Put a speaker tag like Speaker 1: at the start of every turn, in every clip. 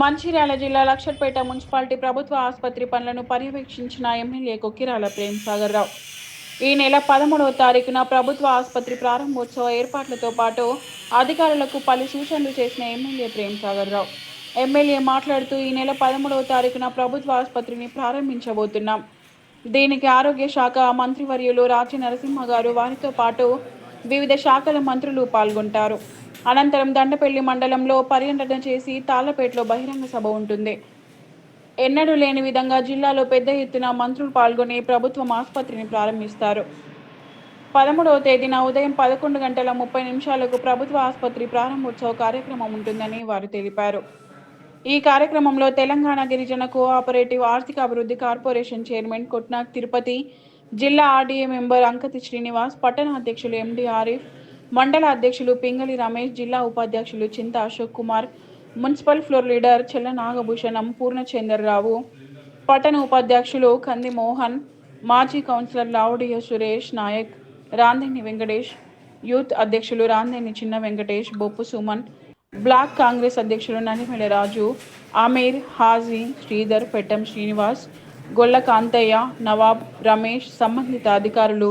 Speaker 1: మంచిర్యాల జిల్లా లక్షట్పేట మున్సిపాలిటీ ప్రభుత్వ ఆసుపత్రి పనులను పర్యవేక్షించిన ఎమ్మెల్యే కొక్కిరాల ప్రేమ్ సాగర్ రావు. ఈ నెల పదమూడవ తారీఖున ప్రభుత్వ ఆసుపత్రి ప్రారంభోత్సవ ఏర్పాట్లతో పాటు అధికారులకు పలు సూచనలు చేసిన ఎమ్మెల్యే ప్రేమ్ సాగర్ రావు. ఎమ్మెల్యే మాట్లాడుతూ ఈ నెల పదమూడవ తారీఖున ప్రభుత్వ ఆసుపత్రిని ప్రారంభించబోతున్నాం. దీనికి ఆరోగ్య శాఖ మంత్రివర్యులు రాచి నరసింహ గారు వారితో పాటు వివిధ శాఖల మంత్రులు పాల్గొంటారు. అనంతరం దండపల్లి మండలంలో పర్యటన చేసి తాళ్ళపేటలో బహిరంగ సభ ఉంటుంది. ఎన్నడూ లేని విధంగా జిల్లాలో పెద్ద ఎత్తున మంత్రులు పాల్గొని ప్రభుత్వం ఆసుపత్రిని ప్రారంభిస్తారు. పదమూడవ తేదీన ఉదయం పదకొండు గంటల ముప్పై నిమిషాలకు ప్రభుత్వ ఆసుపత్రి ప్రారంభోత్సవ కార్యక్రమం ఉంటుందని వారు తెలిపారు. ఈ కార్యక్రమంలో తెలంగాణ గిరిజన కోఆపరేటివ్ ఆర్థిక అభివృద్ధి కార్పొరేషన్ చైర్మన్ కొట్నాక్ తిరుపతి జిల్లా ఆర్డీఏ మెంబర్ అంకతి శ్రీనివాస్ పట్టణ అధ్యక్షులు ఎండి ఆరిఫ్ మండల అధ్యక్షులు పింగళి రమేష్ జిల్లా ఉపాధ్యక్షులు Chinta Ashok Kumar municipal floor leader Chella Nagabhushanam Purnachandrarao పట్టణ ఉపాధ్యక్షులు కంది మోహన్ మాజీ కౌన్సిలర్ లావుడియ సురేష్ నాయక్ రాందేని వెంకటేష్ యూత్ అధ్యక్షులు రాందేని చిన్న వెంకటేష్ బొప్పు సుమన్ బ్లాక్ కాంగ్రెస్ అధ్యక్షులు నలిమెల రాజు ఆమీర్ హాజీ శ్రీధర్ పెట్టం శ్రీనివాస్ గొల్ల కాంతయ్య నవాబ్ రమేష్ సంబంధిత అధికారులు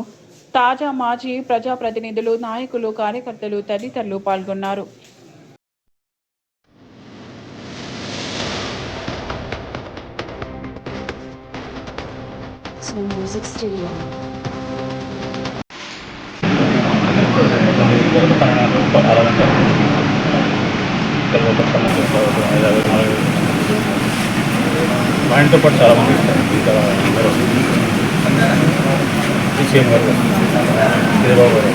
Speaker 1: తాజా మాజీ ప్రజాప్రతినిధులు నాయకులు కార్యకర్తలు తదితరులు పాల్గొన్నారు
Speaker 2: So Music Studio.
Speaker 3: ఆయనతో పాటు చాలా మంది వస్తారు ఇంకా అందరూ సీఎం గారు. చంద్రబాబు గారు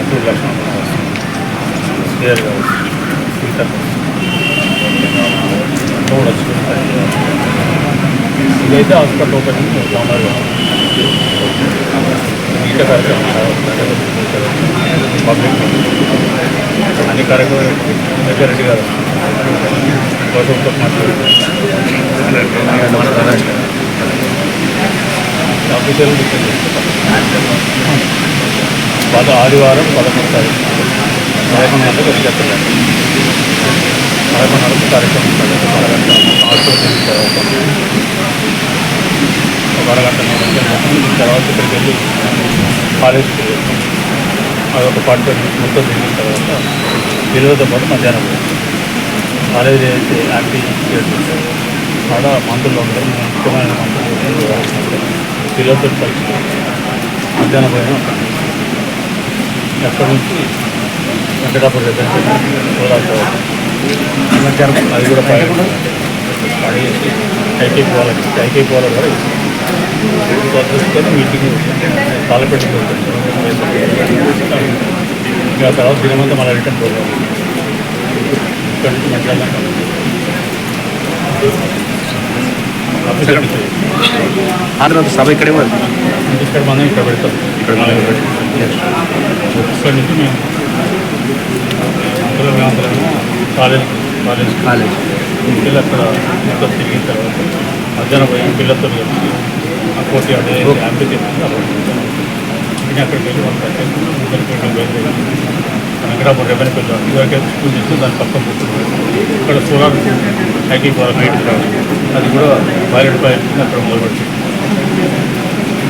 Speaker 3: అప్పుడు లక్ష్మణ్ గారు శ్రీధర్ గారు స్పీకర్ కూడా ఇదైతే హాస్పిటల్ ఓపెనింగ్ సోమవారం కార్యక్రమం పబ్లిక్ అన్ని కార్యక్రమాలు రెడ్డి గారు గౌతమ్తో మాట్లాడుతున్నారు ఆఫీసర్లు పద ఆదివారం పదకొండు తారీఖు. పదకొండు గంటలకు వచ్చి పదకొండు గంటలకు కార్యక్రమం ఉంటుంది ఒక అరగంట హాస్పిటల్ తర్వాత. ఒక అరగంట తర్వాత ఇక్కడికి వెళ్ళి కాలేజీకి వెళ్ళి అదొక పంట మొత్తం తిరిగిన తర్వాత పిల్లలతో పాటు మధ్యాహ్నం కాలేజీ అయితే యాక్టివ్ చేస్తుంటే ఆడ మంత్రులు ఉంటారు ముఖ్యమైన మంత్రులు పిల్లలతో కలిసి మధ్యాహ్నం పోయినా అక్కడి నుంచి? వెంకటాపురం దగ్గర గోదావరి మధ్యాహ్నం అది కూడా పైన పడేసి ఐకే పోవాలి ఐకే పోవాలి కూడా చూసుకొని మీటింగ్ పాలపెట్టుకు ఇంకా తర్వాత దినమంతా మళ్ళీ రిటర్న్ ప్రోగ్రామ్ ఇక్కడ నుంచి మాట్లాడదాం
Speaker 4: ఆ తర్వాత సభ ఇక్కడే
Speaker 3: ఇక్కడ మనం ఇక్కడ పెడతాం. ఇక్కడ మనం ఇక్కడ పెడతాం. నుంచి మేము కాలేజ్ కాలేజ్.
Speaker 4: కాలేజ్.
Speaker 3: ఇంటికి అక్కడ మొత్తం తిరిగిన తర్వాత మధ్యాహ్నం పోయి పిల్లలతో కలిసి ఆ కోటి అడే హ్యాపీ చెప్పింది ఇంకా అక్కడికి వెళ్ళి వాళ్ళ ముగ్గురికి బయలుదేరి. వెంకటాపురం రెవెన్యూ వెళ్ళాం ఇదివరకే స్కూల్ చేసి దాని పక్కన కూర్చున్నాం ఇక్కడ సోలార్ ఐటీ బయటకు రావడం అది కూడా వైలెట్ పైన అక్కడ మొదలుపెట్టింది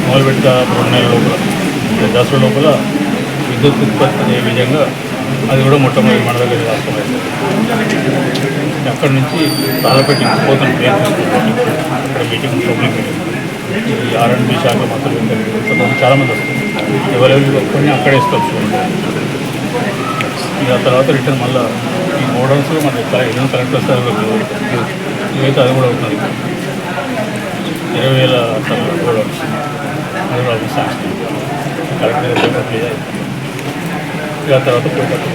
Speaker 3: మొదలుపెట్టిన రెండు నెలల లోపల దసరా లోపల విద్యుత్ ఉత్పత్తి అనే విధంగా అది కూడా మొట్టమొదటి మన దగ్గర రాష్ట్రం అక్కడి నుంచి తాళపెట్టి పోతాం పేరు తీసుకుంటాం అక్కడ మీటింగ్ పబ్లిక్ మీటింగ్ ఈ ఆర్ఎండ్బి శాఖ మాత్రం చాలామంది వస్తుంది ఎవరెవరికి ఒక్కరిని అక్కడే ఇస్తారు దాని ఆ తర్వాత రిటర్న్ మళ్ళీ ఈ మోడల్స్ మన ఎన్నో కలెక్టర్ స్థాయిలో ఇవైతే అది కూడా అవుతుంది. ఇరవై వేల అది కూడా అవుతుంది. శాంక్షన్ కలెక్టర్ అవుతుంది ఆ తర్వాత పోయినట్టు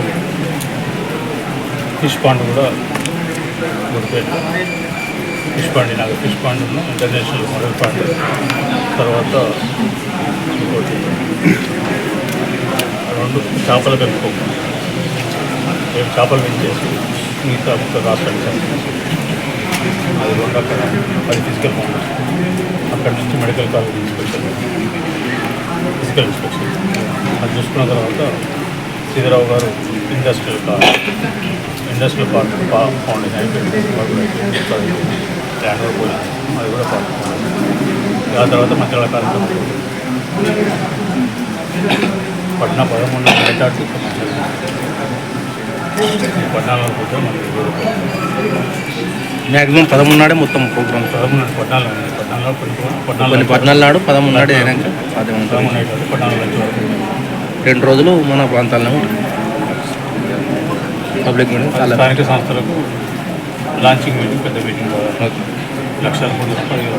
Speaker 3: ఫిష్ పాండ్ కూడా గుడిపేట ఫిష్ పాండ్ నాకు ఫిష్ పాండ్ ఉన్న ఇంటర్నేషనల్ మోడల్ పాండ్ తర్వాత ఇంకోటి రెండు చేపల పెంపకం. మేము చేపలు పెంచేసి మిగతా ఒక రాష్ట్రానికి సంబంధించి అది రెండు అక్కడ అది తీసుకెళ్ళి అక్కడ నుంచి మెడికల్ కాలేజ్ తీసుకెళ్తాను ఫిజికల్ ఇన్స్పెక్షన్ అది చూసుకున్న తర్వాత సీతారావు గారు ఇండస్ట్రియల్ కాలేజ్ ఇండస్ట్రియల్ పార్క్ పా- ఫౌండేషన్ అయిపోయింది. ల్యాండ్ వర్క్ కూడా అది కూడా పార్క్ ఆ తర్వాత మంచిగా కార్యక్రమం పట్నా పదమూడు నైట్ పద్నాలుగు
Speaker 4: మ్యాక్సిమం పదమూడు నాడే మొత్తం ప్రోగ్రామ్
Speaker 3: పదమూడు పద్నాలుగు కొన్ని
Speaker 4: నాడు పదమూడు నాడు అయినాక రెండు రోజులు మన ప్రాంతాల్లో పబ్లిక్ మీటింగ్ చాలా
Speaker 3: స్థానిక సంస్థలకు లాంచింగ్ మీటింగ్ పెద్ద మీటింగ్ లక్షల కోట్ల రూపాయలు